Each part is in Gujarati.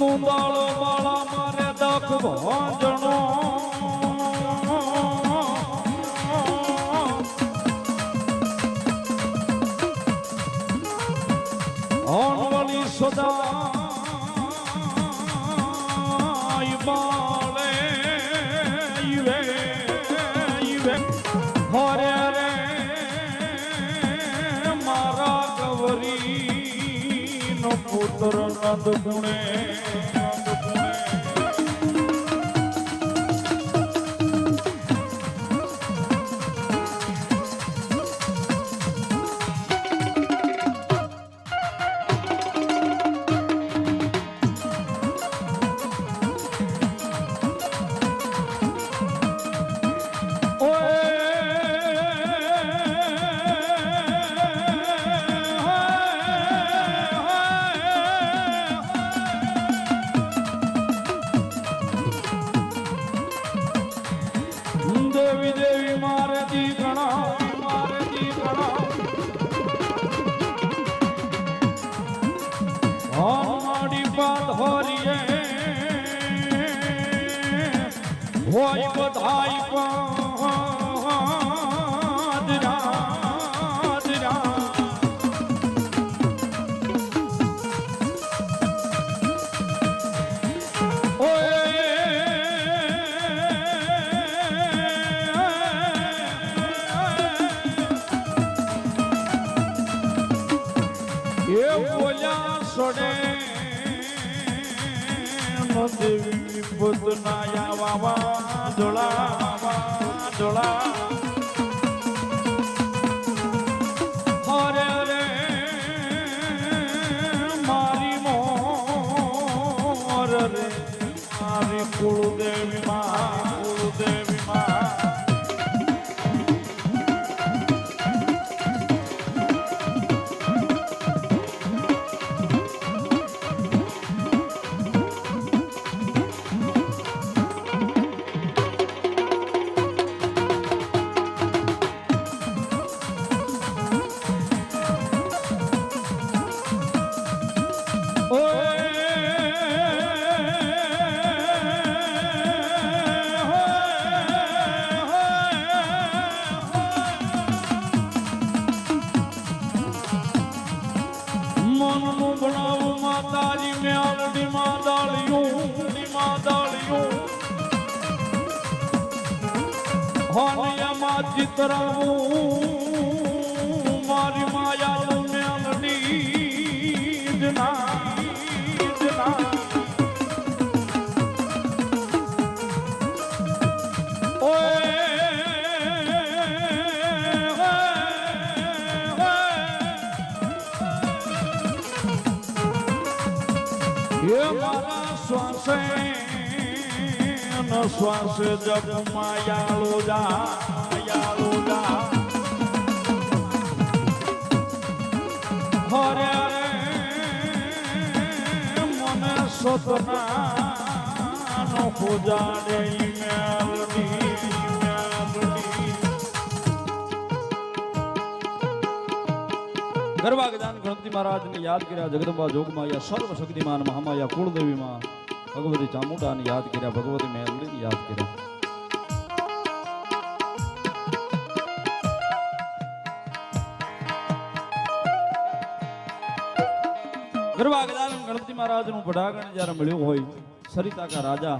મુંદાળો માળા મારે દખ ભોંજણો. ਅੰਦਰ ਨੰਦ ਪੁਣੇ સોડે. દેવી પુતનાયા વાવા જોળા વાવા જોળા હોનિયામાં ચિતરાવું મારી માયાનું મેલડી જના જના હે મારા શ્વાસે ન શ્વાસ જપ માયાળો જા માયાળો જા હરે રે મને સતના નો પૂજાડે મેલડી ગરબા ગજાન ગણપતિ મહારાજને યાદ કર્યા જગદંબા જોગમાયા સર્વ શક્તિમાન મહામાયા, કુળદેવીમાં ભગવતી ચામુંડાને યાદ કર્યા, ભગવતી મેલડીને યાદ કર્યા. ગરબા ગજાનન ગણપતિ મહારાજનું પડાગણ જ્યારે મળ્યું હોય સરિતા કા રાજા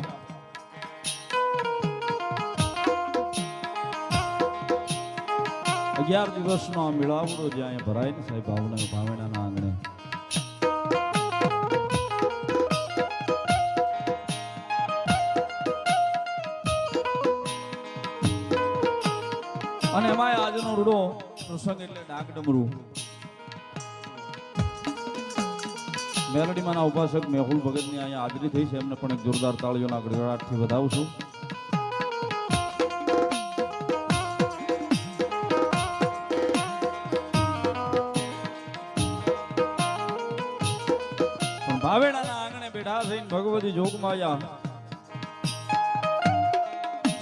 અગિયાર દિવસનો આ મેળાવડો જ્યાં ભરાય ને સાહેબ ભાવના ભાવેણાના આંગણે. અને એમાં આજનો રૂડો પ્રસંગ એટલે ડાક ડમરું. મેલડીમાંના ઉપાસક મેહુલ ભગતની અહીંયા હાજરી થઈ છે. એમને પણ એક જોરદાર તાળીઓના ગડગડાટથી વધાવું છું આંગણે બેઠા થઈને ભગવતી જોગમાયા.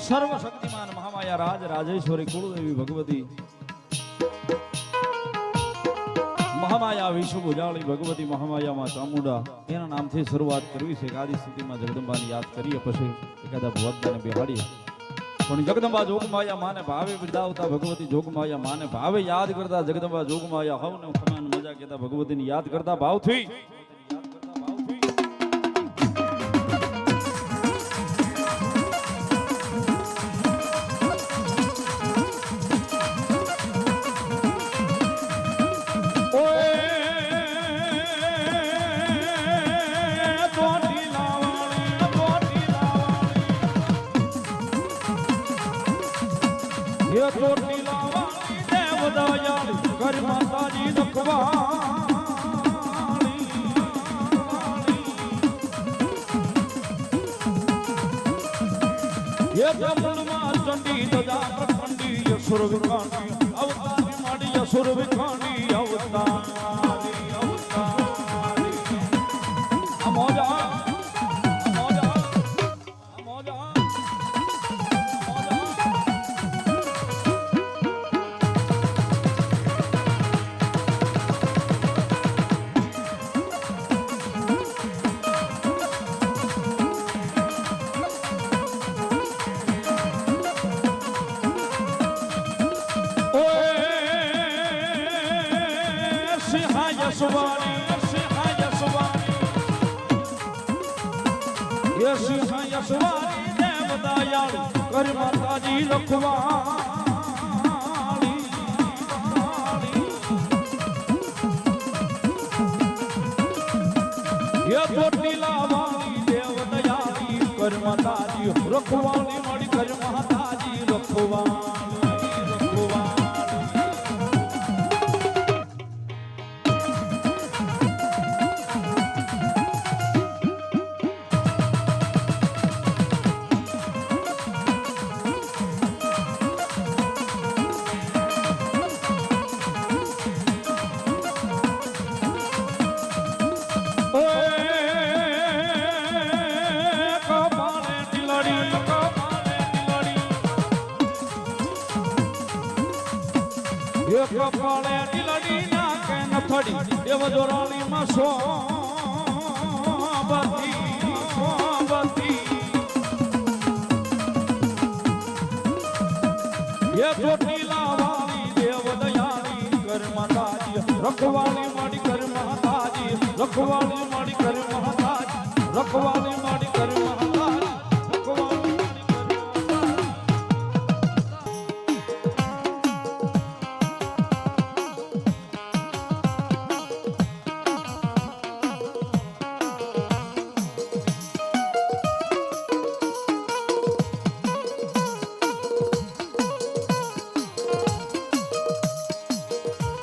સર્વ મહામાયા રાજ, રાજેશ્વરી, કુળદેવી, ભગવતી. મહામાયા વિશ્વ ભુજાળી, ભગવતી મહામાયામાં ચામુંડા. એના નામથી શરૂઆત કરવી છે. આદિ સ્થિતિમાં જગદંબાની યાદ કરીએ પછી એકાદા ભગવાનને બિહાડીએ. પણ જગદંબા જોગમાયા માને ભાવે બિરદાવતા, ભગવતી જોગમાયા માને ભાવે યાદ કરતા. જગદંબા જોગમાયા હવને ખમાન મજા કહેતા, ભગવતીની યાદ કરતા ભાવથી એ તોટી લાવાળી દેવ દયાળી ઘર ચંડી પ્રખંડી યસુર વિખાણી અવતારી માડી અસુર વિખાણી. કર માતાજી માતાજી રખવાળી મળી કર માતાજી રખવાળી કપાળે ઢીલડી નાકે નથડી, દેવ જોરાણીમાં સોબતી, સોબતી. એ ચોટીલા વાળી દેવ દયાળી કર માતાજી રખવાળી માડી કર માતાજી રખવાળી માડી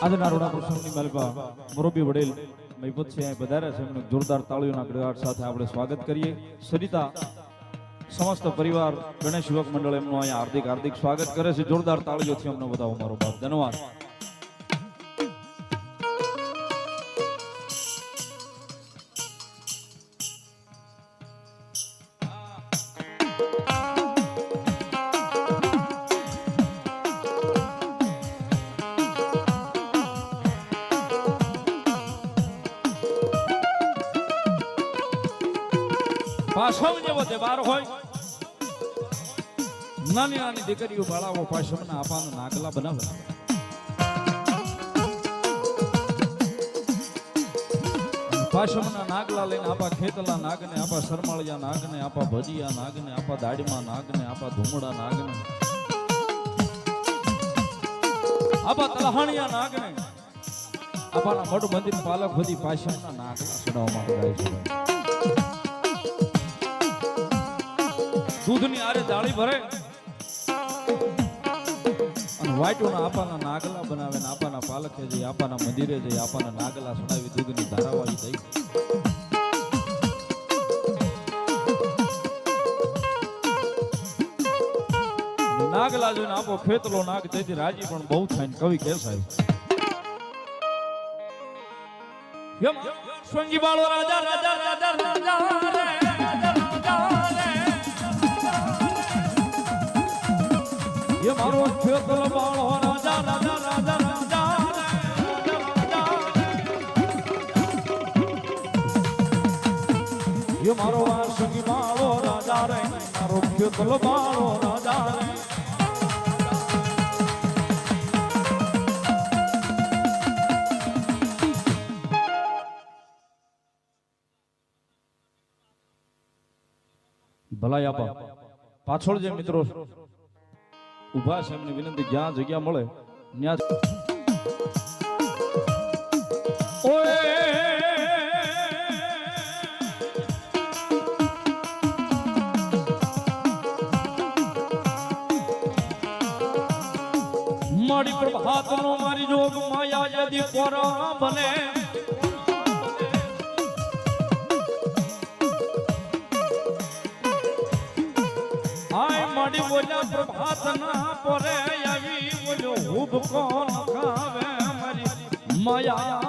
આજના રોડા પ્રસંગની માલિકા મોરબી વડેલ મહિપત છે, અહીં પધાર્યા છે. એમનું જોરદાર તાળીઓના ગડગાટ સાથે આપણે સ્વાગત કરીએ. સરિતા, સમસ્ત પરિવાર, ગણેશ યુવક મંડળ એમનું અહીંયા હાર્દિક હાર્દિક સ્વાગત કરે છે. જોરદાર તાળીઓથી અમને બતાવો મારો બાપ. ધન્યવાદ. પાછળ જેવો તહેવાર હોય. નાની નાની દીકરીઓ, બાળાઓ પાછળના આપાના નાગલા બનાવે. પાછળના નાગલા લઈને આપા ખેતલા નાગને, આપા શરમાળિયા નાગને, આપા ભજીયા નાગને, આપા દાડીમાં નાગને, આપા ધુમડા નાગને. આપા તલહાણિયા નાગને. આપાના મોટું મંદિર પાલક બધી પાછળના નાગલા ચડાવવામાં આવે છે. દૂધની આરે જાળી ભરે અને આપાના નાગલા બનાવે આપાના પાલખે જઈ આપાના મંદિરે જઈ આપાના નાગલા સુનાવી દૂધની ધારાવાળી દઈ નાગલા જોઈને આપો ખેતલો નાગ તેથી રાજી પણ બહુ થાય ને કવિ કે સાહેબ બાળો રાજા રાજા રાજા, રાજા મારો ખેતલ બાળો રાજા રાજા રાજા રાજા એ મારો વાસકી બાળો રાજા રે, મારો ખેતલ બાળો રાજા રે. ભલાઈ પાછળ જે મિત્રો ઊભા છે એમની વિનંતી, જ્યાં જગ્યા મળે, ત્યાં મારી પ્રભાત નો મારી જોગ માયા યદી પોરા બને મારી બોલ્યા પ્રભાત ના પોરે આવી બોલ્યો હુબ કોણ ખાવે મારી? માયા